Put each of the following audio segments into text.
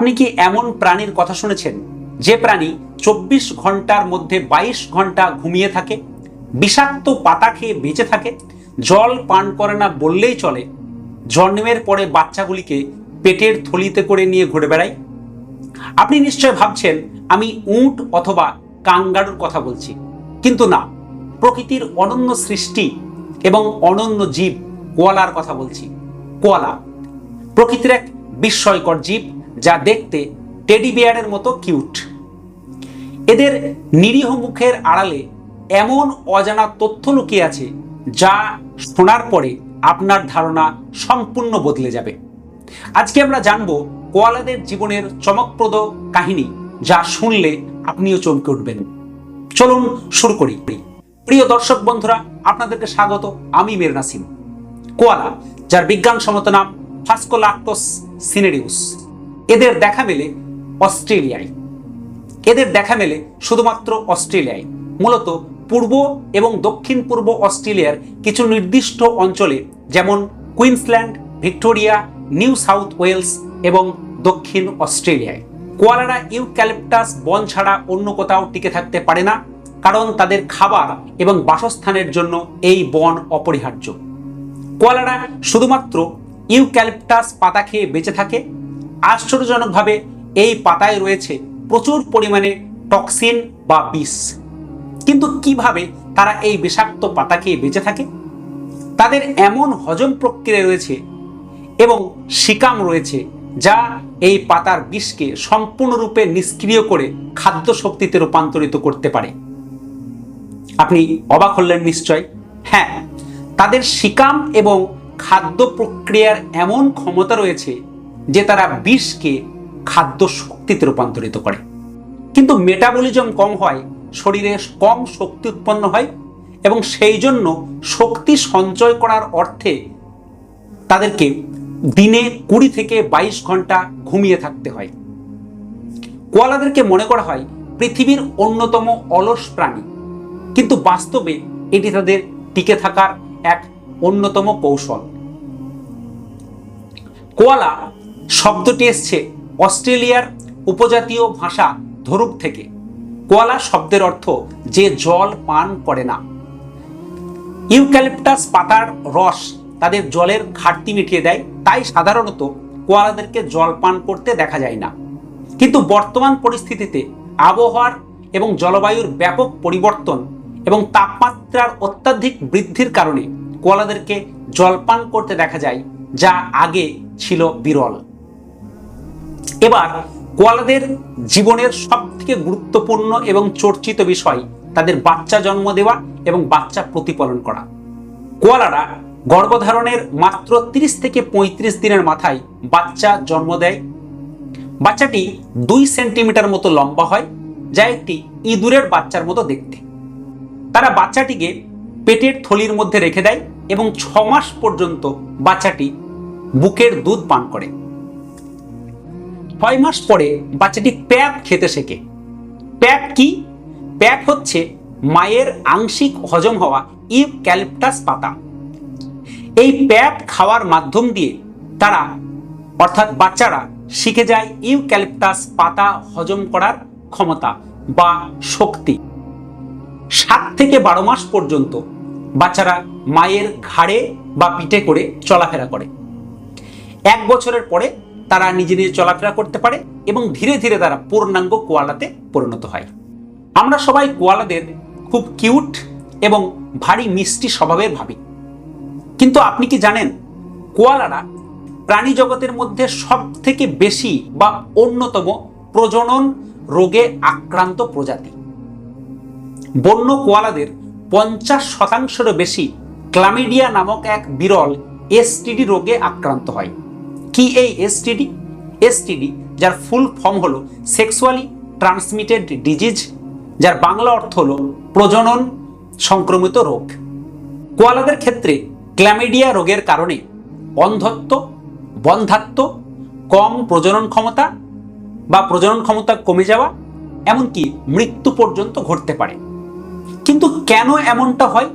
আপনি কি এমন প্রাণীর কথা শুনেছেন? যে প্রাণী চব্বিশ ঘণ্টার মধ্যে বাইশ ঘণ্টা ঘুমিয়ে থাকে, বিষাক্ত পাতা খেয়ে বেঁচে থাকে, জল পান করে না বললেই চলে, জন্মের পরে বাচ্চাগুলিকে পেটের থলিতে করে নিয়ে ঘুরে বেড়ায়? আপনি নিশ্চয় ভাবছেন, আমি উট অথবা কাঙ্গারুর কথা বলছি। কিন্তু না, প্রকৃতির অনন্য সৃষ্টি এবং অনন্য জীব কোয়ালার কথা বলছি। কোয়ালা প্রকৃতির এক বিস্ময়কর জীব যা দেখতে টেডি বিয়ারের মতো কিউট। এদের নিরীহ মুখের আড়ালে এমন অজানা তথ্য লুকিয়ে আছে যা শোনার পরে আপনার ধারণা সম্পূর্ণ বদলে যাবে। আজকে আমরা জানব কোয়ালাদের জীবনের চমকপ্রদ কাহিনী যা শুনলে আপনিও চমকে উঠবেন। চলুন শুরু করি। প্রিয় দর্শক বন্ধুরা, আপনাদেরকে স্বাগত। আমি মের নাসিম কোয়ালা, যার বিজ্ঞানসম্মত নাম ফাস্কোলাক্টোস সিনেরিউস। এদের দেখা মেলে অস্ট্রেলিয়ায়। এদের দেখা মেলে শুধুমাত্র অস্ট্রেলিয়ায়। মূলত পূর্ব এবং দক্ষিণ পূর্ব অস্ট্রেলিয়ার কিছু নির্দিষ্ট অঞ্চলে যেমন Queensland, Victoria, New South Wales এবং দক্ষিণ অস্ট্রেলিয়ায়। কোয়ালারা ইউক্যালিপটাস বন ছাড়া অন্য কোথাও টিকে থাকতে পারে না, কারণ তাদের খাবার এবং বাসস্থানের জন্য এই বন অপরিহার্য। কোয়ালারা শুধুমাত্র ইউক্যালিপটাস পাতা খেয়ে বেঁচে থাকে আশ্চর্যজনকভাবে এই পাতায় রয়েছে প্রচুর পরিমাণে টক্সিন বা বিষ। কিন্তু কীভাবে তারা এই বিষাক্ত পাতা খেয়ে বেঁচে থাকে? তাদের এমন হজম প্রক্রিয়া রয়েছে এবং শিকাম রয়েছে যা এই পাতার বিষকে সম্পূর্ণরূপে নিষ্ক্রিয় করে খাদ্য শক্তিতে রূপান্তরিত করতে পারে। আপনি অবাক হলেন নিশ্চয়? হ্যাঁ তাদের শিকাম এবং খাদ্য প্রক্রিয়ার এমন ক্ষমতা রয়েছে যে তারা বিষকে খাদ্য শক্তিতে রূপান্তরিত করে। কিন্তু মেটাবলিজম কম হয়, শরীরে কম শক্তি উৎপন্ন হয় এবং সেই জন্য শক্তি সঞ্চয় করার অর্থে তাদেরকে দিনে কুড়ি থেকে বাইশ ঘণ্টা ঘুমিয়ে থাকতে হয়। কোয়ালাদেরকে মনে করা হয় পৃথিবীর অন্যতম অলস প্রাণী, কিন্তু বাস্তবে এটি তাদের টিকে থাকার এক অন্যতম কৌশল। কোয়ালা শব্দটি এসছে অস্ট্রেলিয়ার উপজাতীয় ভাষা ধরুক থেকে। কোয়ালা শব্দের অর্থ যে জল পান করে না। ইউক্যালিপটাস পাতার রস তাদের জলের ঘাটতি মিটিয়ে দেয়, তাই সাধারণত কোয়ালাদেরকে জল পান করতে দেখা যায় না। কিন্তু বর্তমান পরিস্থিতিতে আবহাওয়ার এবং জলবায়ুর ব্যাপক পরিবর্তন এবং তাপমাত্রার অত্যাধিক বৃদ্ধির কারণে কোয়ালাদেরকে জলপান করতে দেখা যায়, যা আগে ছিল বিরল। এবার কোয়ালাদের জীবনের সব থেকে গুরুত্বপূর্ণ এবং চর্চিত বিষয় তাদের বাচ্চা জন্ম দেওয়া এবং বাচ্চা প্রতিপালন করা। কোয়ালারা গর্ভধারণের মাত্র 30 থেকে ৩৫ দিনের মাথায় বাচ্চা জন্ম দেয়। বাচ্চাটি দুই সেন্টিমিটার মতো লম্বা হয়, যা একটি ইঁদুরের বাচ্চার মতো দেখতে। তারা বাচ্চাটিকে পেটের থলির মধ্যে রেখে দেয় এবং ছ মাস পর্যন্ত বাচ্চাটি বুকের দুধ পান করে। ছয় মাস পরে বাচ্চাটি প্যাপ খেতে শেখে। প্যাপ কি? প্যাপ হচ্ছে মায়ের আংশিক হজম হওয়া ইউক্যালিপটাস পাতা। এই প্যাপ খাওয়ার মাধ্যম দিয়ে তারা, অর্থাৎ বাচ্চারা, শিখে যায় ইউক্যালিপটাস পাতা হজম করার ক্ষমতা বা শক্তি। সাত থেকে বারো মাস পর্যন্ত বাচ্চারা মায়ের ঘাড়ে বা পিঠে করে চলাফেরা করে। এক বছরের পরে তারা নিজে নিজে চলাফেরা করতে পারে এবং ধীরে ধীরে তারা পূর্ণাঙ্গ কোয়ালাতে পরিণত হয়। আমরা সবাই কোয়ালাদের খুব কিউট এবং ভারী মিষ্টি স্বভাবের ভাবি। কিন্তু আপনি কি জানেন কোয়ালারা প্রাণী জগতের মধ্যে সব থেকে বেশি বা অন্যতম প্রজনন রোগে আক্রান্ত প্রজাতি। বন্য কোয়ালাদের পঞ্চাশ শতাংশেরও বেশি ক্লামিডিয়া নামক এক বিরল এসটিডি রোগে আক্রান্ত হয়। কি এই এসটিডি এসটিডি যার ফুল ফর্ম হলো সেক্সুয়ালি ট্রান্সমিটেড ডিজিজ যার বাংলা অর্থ হলো প্রজনন সংক্রমিত রোগ। কোয়ালাদের ক্ষেত্রে ক্ল্যামিডিয়া রোগের কারণে অন্ধত্ব, বন্ধাত্ব, কম প্রজনন ক্ষমতা বা প্রজনন ক্ষমতা কমে যাওয়া, এমনকি মৃত্যু পর্যন্ত ঘটতে পারে। কিন্তু কেন এমনটা হয়?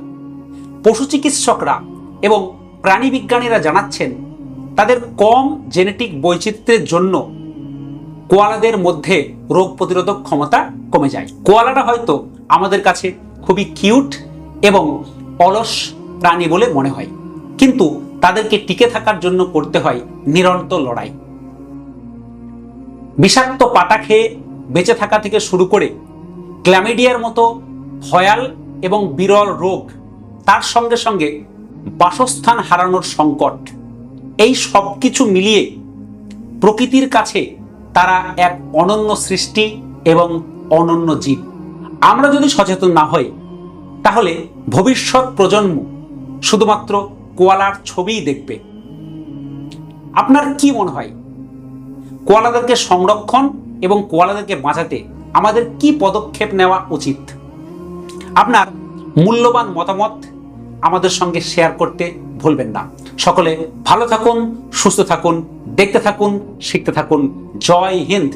পশু চিকিৎসকরা এবং প্রাণী বিজ্ঞানীরা জানাচ্ছেন তাদের কম জেনেটিক বৈচিত্র্যের জন্য কোয়ালাদের মধ্যে রোগ প্রতিরোধক ক্ষমতা কমে যায়। কোয়ালারা হয়তো আমাদের কাছে খুবই কিউট এবং অলস প্রাণী বলে মনে হয়। কিন্তু তাদেরকে টিকে থাকার জন্য করতে হয় নিরন্তর লড়াই। বিষাক্ত পাতা খেয়ে বেঁচে থাকা থেকে শুরু করে ক্ল্যামিডিয়ার মতো ভয়াল এবং বিরল রোগ, তার সঙ্গে সঙ্গে বাসস্থান হারানোর সংকট এই সব কিছু মিলিয়ে প্রকৃতির কাছে তারা এক অনন্য সৃষ্টি এবং অনন্য জীব। আমরা যদি সচেতন না হই, তাহলে ভবিষ্যৎ প্রজন্ম শুধুমাত্র কোয়ালার ছবিই দেখবে। আপনার কি মনে হয়? কোয়ালাদেরকে সংরক্ষণ এবং কোয়ালাদেরকে বাঁচাতে আমাদের কি পদক্ষেপ নেওয়া উচিত? আপনার মূল্যবান মতামত আমাদের সঙ্গে শেয়ার করতে ভুলবেন না। সকলে ভালো থাকুন সুস্থ থাকুন দেখতে থাকুন শিখতে থাকুন। জয় হিন্দ।